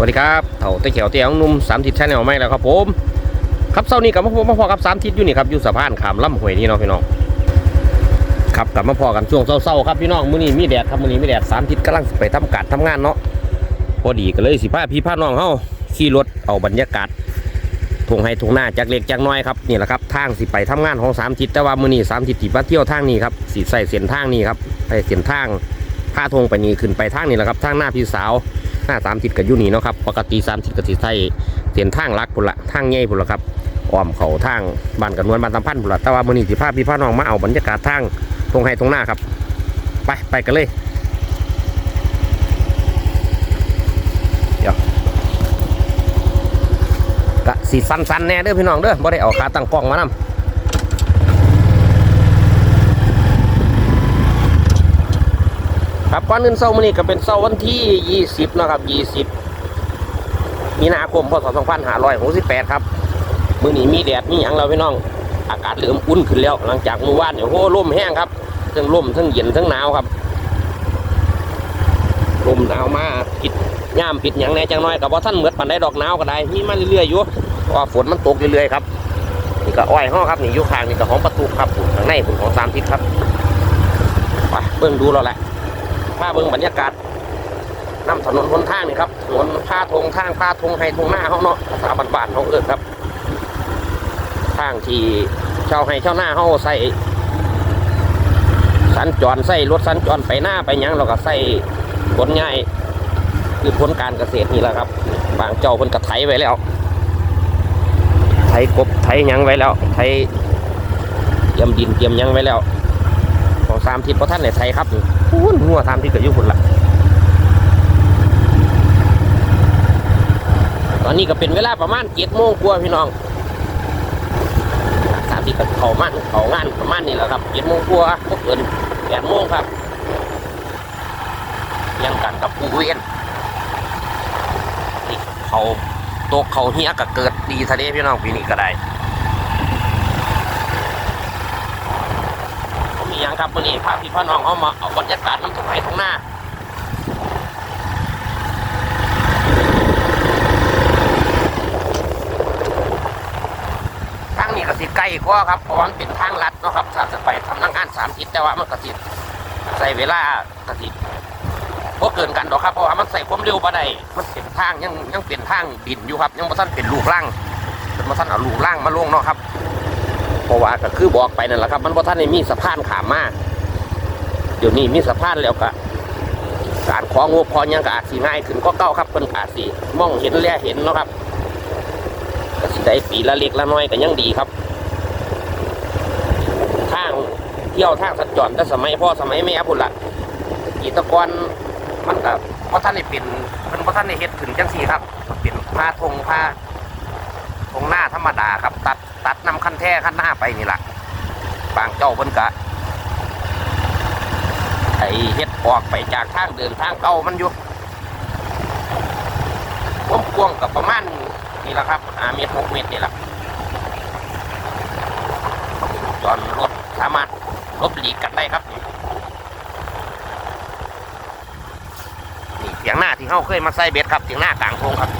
วัสดีครับเถ่าตะเขียวเตียงนุ่มสามทิศชาแนลไม่แล้วครับผม ครับเช้านี้กับมาพบมาพอกับสามทิศอยู่นี่ครับอยู่สะพานขามล่ำห้วยนี่เนาะพี่น้องครับกับมาพอกันช่วงเช้าๆครับพี่น้องมื้อนี้มีแดดครับมื้อนี้มีแดดสามทิศกำลังไปทำการทำงานเนาะพอดีก็เลยสิพาพี่พาน้องเฮาขี่รถเอาบรรยากาศทงให้ทงหน้าจากเล็กจากน้อยครับนี่แหละครับทางสิไปทำงานของสามทิศแต่ว่ามื้อนี้สามทิศที่มาเที่ยวทางนี้ครับสิใส่เส้นทางนี้ครับใส่เส้นทางพาทงไปนี่ขึ้นไปทางนี้แหละครับทางหน้าพี่สาวาสามทิศกับยูนี่เนาะครับปกติสามทิศกับทิศไทยเสียนทางลักพุ่นละทางใหญ่พุ่นละครับอ้อมเขาทางบ้านกันนวลบ้านตำพันพุ่นละแต่ว่ามือนี้สิพาพี่พาน้องมาเอาบรรยากาศทางตรงไห้ตรงหน้าครับ ไปไปกันเลยเดี๋ยวกะสีสันๆแน่เด้อพี่น้องเด้อบ่ได้เอาขาตั้งกล้องมานำ ครับก่อนอื่นเช้ามื้อนี้ก็เป็นเช้าวันที่ 20นะครับ20มีนาคมพศ2568ครับมื้อนี้มีแดดมีหยังแล้วพี่น้อง อากาศเริ่มอุ่นขึ้นแล้ว หลังจากเมื่อวานเนี่ยโอ้โหลมแห้งครับทั้งลมทั้งเย็นทั้งหนาวครับลมหนาวมาปิดย่ามปิดหยังแน่จังน้อยกับว่าท่านเหมือนปันได้ดอกหนาวก็ได้มีมาเรื่อยๆอยู่เพราะว่าฝนมันตกเรื่อยๆครับนี่ก็อ้อยห้อครับนี่อยู่ข้างนี่ก็ของประตูครับข้างในผมของสามทิศครับไปเบิ่งดูแล้วแหละ มาเบิ่งบรรยากาศน้ำถนนคนทางนี่ครับถนนผ้าทงทางผ้าทงให้ทงหน้าเขาเนาะภาษาบ้านๆเขาเอิ้นครับทางที่เช่าให้เช่าหน้าเขาใส่สัญจรใส่รถสัญจรไปหน้าไปยังเราก็ใส่ผลง่ายคือผลการเกษตรนี่แหละครับ บางเจ้าเพิ่นกระไถไว้แล้วไถกบไถยังไว้แล้วไถเตรียมดินเตรียมยังไว้แล้วามทิศพระท่านในไทยครับหุ้นหัวสามทิศก็อยู่พุ่นละตอนนี้ก็เป็นเวลาประมาณเจ็ดโมงกว่าพี่น้องสามทิศก็เขามันเขางานประมาณนี้แหละครับเจ็ดโมงกว่าก็เกินแปดโมงครับยังกันกับผู้เวียนนี่เขาโตกเขาเฮียก็เกิดดีทะเลพี่น้องปีนี้ก็ได้ ผมมีอย่างครับวันนี้พาพี่พ่อน้องเขามาเอาบรรยากาศน้ำตกไหลตรงหน้าทางนี้ก็สิใกล้กว่าครับเพราะมันเป็นทางลัดนะครับถ้าจะไปทำนักงานสามทิศแต่ว่ามันก็สิใส่เวลากสิพวเกินกันหรอกครับเพราะว่ามันใส่ความเร็วมาได้มันเป็นทางยังยังเป็นทางดินอยู่ครับ ยังบ่ทันเป็นลูกล่างเป็นบ่ทันเอาลูกล่างมาลงเนาะครับ เพราะว่าก็คือบอกไปนั่นแหละครับ มันบ่ท่านได้มีสะพานขามมาเดี๋ยวนี้มีสะพานแล้วก็การของงบพอยังกอาจสีง่ายขึ้นก็เก้าครับเพิ่นอาจสีมองเห็นแลเห็นเนาะครับก็สิได้ปีละเล็กละน้อยก็ยังดีครับทางเที่ยวทางสัญจรแต่สมัยพ่อสมัยแม่พุ่นละอีตะกอนมันก็บ่ท่านได้เป็นเพิ่นบ่ท่านได้เฮ็ดขึ้นจังซี่ครับเป็นผ้าธงผ้าตรงหน้าธรรมดาครับ ตัด ตัดนำขั้นแท้ขั้นหน้าไปนี่แหละบางเจ้าเพิ่นกะไอเฮ็ดออกไปจากทางเดินทางเก่ามันอยู่ความกว้างกับประมาณนี่แหละครับหาเมตรหกเมตรนี่แหละจอดรถสามารถลบหลีกกันได้ครับนี่เสียงหน้าที่เขาเคยมาใส่เบ็ดครับเสียงหน้ากลางทงครับ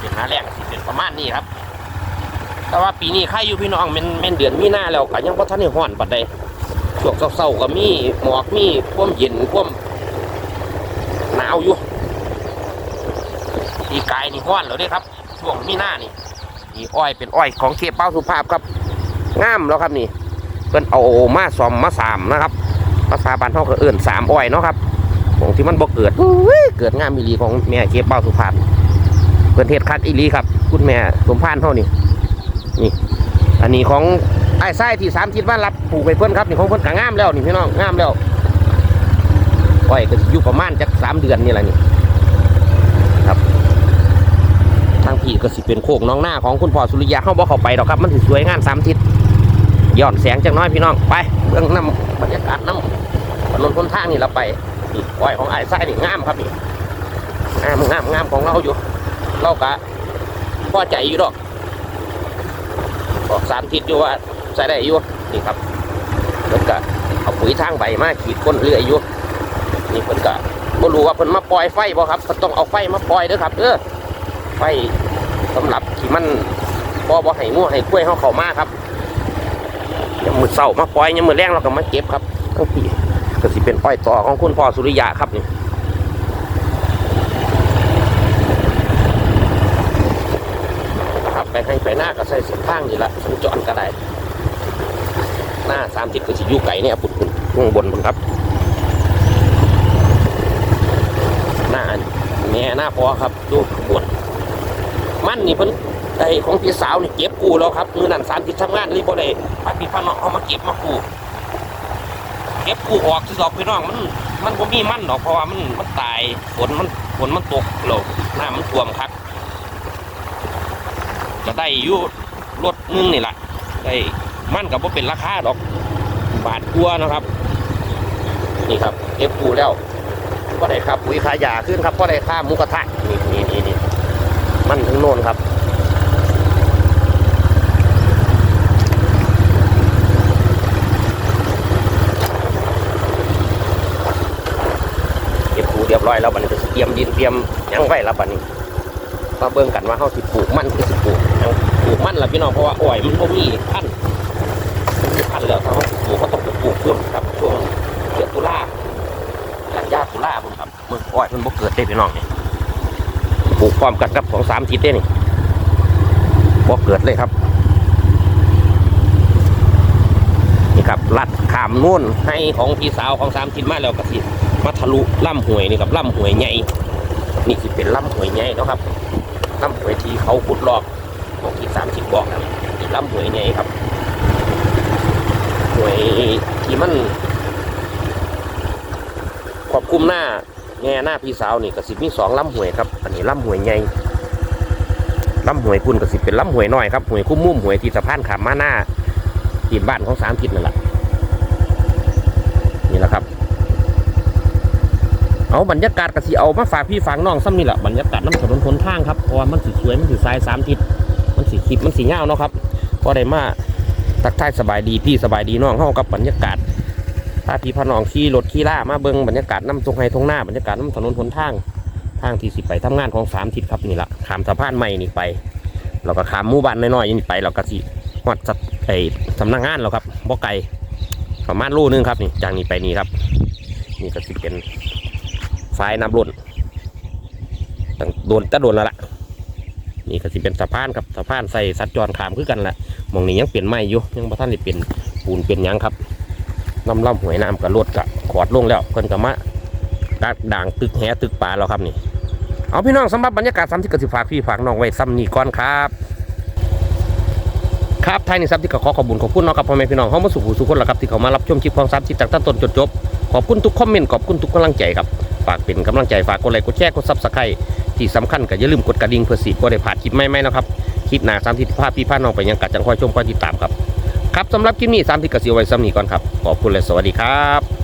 เป็นหน้าแรงสิเประมาณนี้ครับ แต่ว่าปีนี้ใครอยู่พี่น้องเป็นเป็นเดือนมีหน้าแล้วก็ยังพอท่านได้ห้อนปัดใดช่วงเศร้าๆก็มีหมอกมีควมเย็นควมหนาวอยู่ปีกายนี่ห้อนแล้วเด้ครับ ช่วงมีหน้านี่นี่อ้อยเป็นอ้อยของเทพเป้าสุภาพครับงามแล้วครับนี่เพิ่นเอามาสอมมาสามนะครับภาษาบ้านเขาก็เอื่นสามอ้อยเนาะครับของที่มันบ่เกิดเกิดงามมีรีของแม่เทพเป้าสุภาพ พื่นเทศคัดอีหลีครับ คุณแม่สมพานเท่านี่นี่ อันนี้ของไอ้ไส้ที่สามทิศบ้านรับปลูกไปเพื่อนครับนี่ของเพื่อนกงามแล้วนี่พี่น้องงามแล้วอ้อยก็สิอยู่ประมาณจักสามเดือนนี่แหละนี่ครับทางพี่ก็สิเป็นโคกน้องหน้าของคุณพ่อสุริยะเข้าบ่เข้าไปดอกครับ มันถือสวยงามสามทิศย้อนแสงจักน้อยพี่น้องไปเบื้องน้ำบรรยากาศน้ำถนนคนทางนี่เราไปนี่อ้อยของไอ้ไส้นี่งามครับนี่งามงามงามของเราอยู่ เรากะพอใจอยู่ดอกบอกสามทิศอยู่ว่าใส่ได้อยู่นี่ครับแล้วก็เอาปุ๋ยทางใบมาขีดก้นเรื่อยอยู่นี่เพิ่นก็บ่รู้ว่าเพิ่นมาปล่อยไฟบ่ครับเพิ่นต้องเอาไฟมาปล่อยเด้อครับเด้อไฟสำหรับที่มันบ่บ่ให้งัวให้กล้วยเฮาเข้ามาครับยามมื้อเช้ามาปล่อยยามมื้อแลงเราก็มาเก็บครับทั้งปีก็สิเป็นอ้อยต่อของคุณพ่อสุริยะครับนี่ครับไปให้ไปหน้า ก็ใส่เส้นทางนี่ละสัญจรก็ได้ หน้าสามทิศก็สิยู่ไกลเนี่ยปุ่นปุ่นข้างบนพุ่นครับ หน้าแม่หน้าพอครับดูปวดมันนี่เพิ่นไอของพี่สาวนี่เก็บกูแล้วครับมือนั่นสามทิศทำงานรีบ่ได้พาพี่พาน้องเอามาเก็บมากูเก็บกูออกที่ดอกพี่น้องมัน มันบ่มีมันดอกเพราะว่ามันมันตายฝนมันฝนมันตกโลกน้ามันท่วมครับะได้อยู่รถนึงนี่แหละได้มันกับว่าเป็นราคาดอกบาทกลัวนะครับ นี่ครับเก็บปูแล้วก็ได้ครับปุ๋ยขายาขึ้นครับก็ได้ค่ามูกระทะนี่นี่นี่นี่มันถึงโน่นครับเก็บปูเรียบร้อยแล้วบัดนี้ก็เตรียมดินเตรียมยังไว้แล้วบัดนี้ มาเบิ่งกันว่าเฮาสิปลูกมันคือสิปลูกยังปลูกมันล่ะพี่น้องเพราะว่าอ้อยมันบ่มีพันธุ์มันมีพันแล้วเขาปลูกเขาต้องปลูกช่วงครับช่วงเดือนตุลากันยาตุลาพุ่นครับเมื่ออ้อยมันบ่เกิดได้พี่น้องนี่ปลูกพร้อมกันกับของสามทิศได้นี่บ่เกิดเลยครับนี่ครับลัดขามนู่นให้ของพี่สาวของสามทิศมาแล้วก็สิมาทะลุล่ำหวยนี่ครับล่ำหวยใหญ่นี่สิเป็นล่ำหวยใหญ่เนาะครับ ล่ำหวยที่เขาขุดลอกของที่สามทิศบอกนะนี่ล่ำหวยใหญ่ครับหวยที่มันควบคุมหน้าแง่หน้าพี่สาวนี่ก็สิบมีสองลำหวยครับ อันนี้ลำหวยใหญ่ล่ำหวยคุณก็สิบเป็นลำหวยน้อยครับหวยคุ้มมุ่มหวยที่สะพานขามมาหน้าทีมบ้านของสามทิศนั่นแหละนี่แหละครับ เอาบรรยากาศกะสิเอามาฝากพี่ฝากน้องซ้ำนี่แหละบรรยากาศน้ำถนนคนทางครับเพราะมันสีสวยมันสีทรายสามทิศมันสีคลิปมันสีเงาเนาะครับพอได้มาทักทายสบายดีพี่สบายดีน้องเข้ากับบรรยากาศถ้าพี่พน้องขี่รถขี่ล่ามาเบิ้งบรรยากาศน้ำตรงไฮทงหน้าบรรยากาศน้ำถนนคนทางทางที่สิไปทำงานของสามทิศครับนี่แหละขามสะพานใหม่นี่ไปเราก็ขามมู่บ้านน้อยๆนี่ไปเราก็สิหอดสัตไอ้สำนักงานแล้วครับบ่ไก่ประมาณลูนึงครับนี่จากนี้ไปนี่ครับนี่ก็สิเป็น ไฟน้ำล้นตั้งโดนแตะโดนแล้วล่ะนี่ก็สิเป็นสะพานครับสะพานใส่สัตว์จรขามคือกันแหละมองนี้ยังเปลี่ยนไม้อยู่ยังบ่ท่านได้เปลี่ยนปูนเปลี่ยนยังครับลำล่ำหวยน้ำกับรถกะขอดลงแล้วเพิ่นก็มาดักด่างตึกแหตึกป่าแล้วครับนี่ เอาพี่น้องสำหรับบรรยากาศซ้ำที่กสิฝากพี่ฝากน้องไว้ซ้ำนี่ก่อนครับครับไทยนี่ซับที่ก็ขอขอบคุญขอบคุณนาะครับพ่อแม่พี่น้องเขามาสู่หูสู่คนละครับที่เขามารับชมคลิปของซับที่จากตั้งต้นจนจบขอบคุณทุกคอมเมนต์ขอบคุณทุกกำลังใจครับากเป็นกำลังใจฝากกดไลค์กดแชร์กดซับสไครต์ที่สำคัญก็อย่าลืมกดกระดิ่งเพื่อสิบ่ได้พลาดคลิปใหม่ๆนะครับคลิปหน้าสามทิศภาพพี่พาน้องไปยังกัดจังคอยชมคอยติดตามครับครับสำหรับคลิปนี้สามทิศกระเอาไว้ซ้ำนี้ก่อนครับขอบคุณและสวัสดีครับ